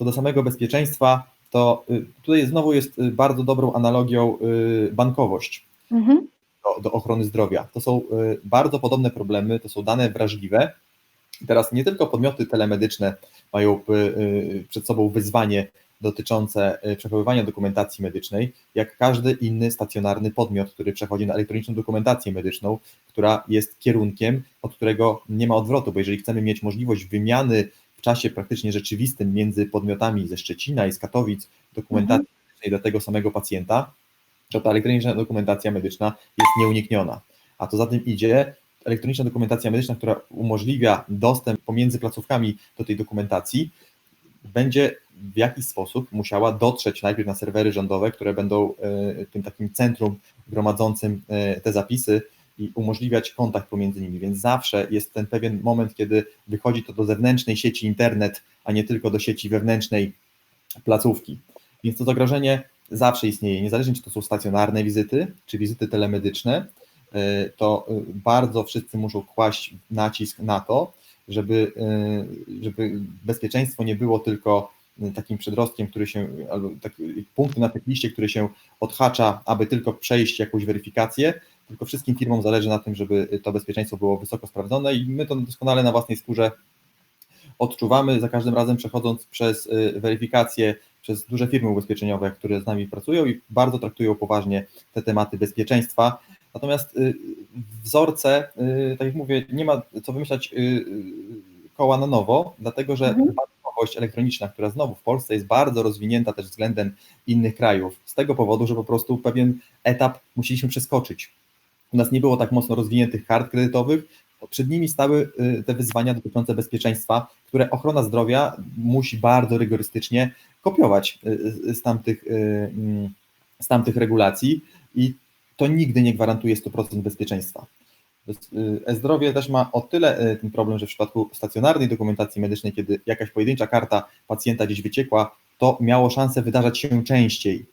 Co do samego bezpieczeństwa, to y, tutaj znowu jest y, bardzo dobrą analogią y, bankowość Mhm. do, do ochrony zdrowia. To są bardzo podobne problemy, to są dane wrażliwe. I teraz nie tylko podmioty telemedyczne mają przed sobą wyzwanie dotyczące przechowywania dokumentacji medycznej, jak każdy inny stacjonarny podmiot, który przechodzi na elektroniczną dokumentację medyczną, która jest kierunkiem, od którego nie ma odwrotu, bo jeżeli chcemy mieć możliwość wymiany w czasie praktycznie rzeczywistym między podmiotami ze Szczecina i z Katowic dokumentacji medycznej do tego samego pacjenta, to ta elektroniczna dokumentacja medyczna jest nieunikniona. A to za tym idzie elektroniczna dokumentacja medyczna, która umożliwia dostęp pomiędzy placówkami do tej dokumentacji, będzie w jakiś sposób musiała dotrzeć najpierw na serwery rządowe, które będą e, tym takim centrum gromadzącym e, te zapisy i umożliwiać kontakt pomiędzy nimi. Więc zawsze jest ten pewien moment, kiedy wychodzi to do zewnętrznej sieci internet, a nie tylko do sieci wewnętrznej placówki. Więc to zagrożenie zawsze istnieje, niezależnie czy to są stacjonarne wizyty, czy wizyty telemedyczne, y, to y, bardzo wszyscy muszą kłaść nacisk na to, żeby, y, żeby bezpieczeństwo nie było tylko takim przedrostkiem, który się, albo taki punktem na tej liście, który się odhacza, aby tylko przejść jakąś weryfikację, tylko wszystkim firmom zależy na tym, żeby to bezpieczeństwo było wysoko sprawdzone i my to doskonale na własnej skórze odczuwamy za każdym razem przechodząc przez weryfikację przez duże firmy ubezpieczeniowe, które z nami pracują i bardzo traktują poważnie te tematy bezpieczeństwa. Natomiast y, wzorce, y, tak jak mówię, nie ma co wymyślać y, koła na nowo, dlatego że Mhm. bankowość elektroniczna, która znowu w Polsce jest bardzo rozwinięta też względem innych krajów, z tego powodu, że po prostu pewien etap musieliśmy przeskoczyć. U nas nie było tak mocno rozwiniętych kart kredytowych, przed nimi stały y, te wyzwania dotyczące bezpieczeństwa, które ochrona zdrowia musi bardzo rygorystycznie kopiować y, y, z tamtych, mm, z tamtych regulacji i to nigdy nie gwarantuje 100% bezpieczeństwa. Bez- E-zdrowie też ma o tyle ten problem, że w przypadku stacjonarnej dokumentacji medycznej, kiedy jakaś pojedyncza karta pacjenta gdzieś wyciekła, to miało szansę wydarzać się częściej.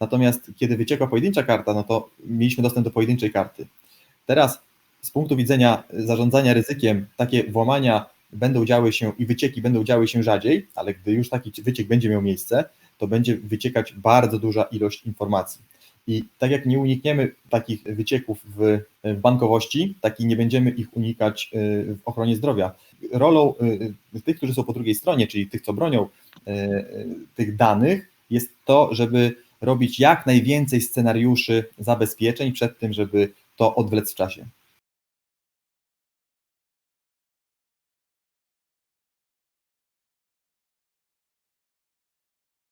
Natomiast kiedy wyciekła pojedyncza karta, no to mieliśmy dostęp do pojedynczej karty. Teraz z punktu widzenia zarządzania ryzykiem, takie włamania będą działy się i wycieki będą działy się rzadziej, ale gdy już taki wyciek będzie miał miejsce, to będzie wyciekać bardzo duża ilość informacji. I tak jak nie unikniemy takich wycieków w, bankowości, tak i nie będziemy ich unikać y, w ochronie zdrowia. Rolą y, tych, którzy są po drugiej stronie, czyli tych, co bronią y, y, tych danych, jest to, żeby robić jak najwięcej scenariuszy zabezpieczeń przed tym, żeby to odwlec w czasie.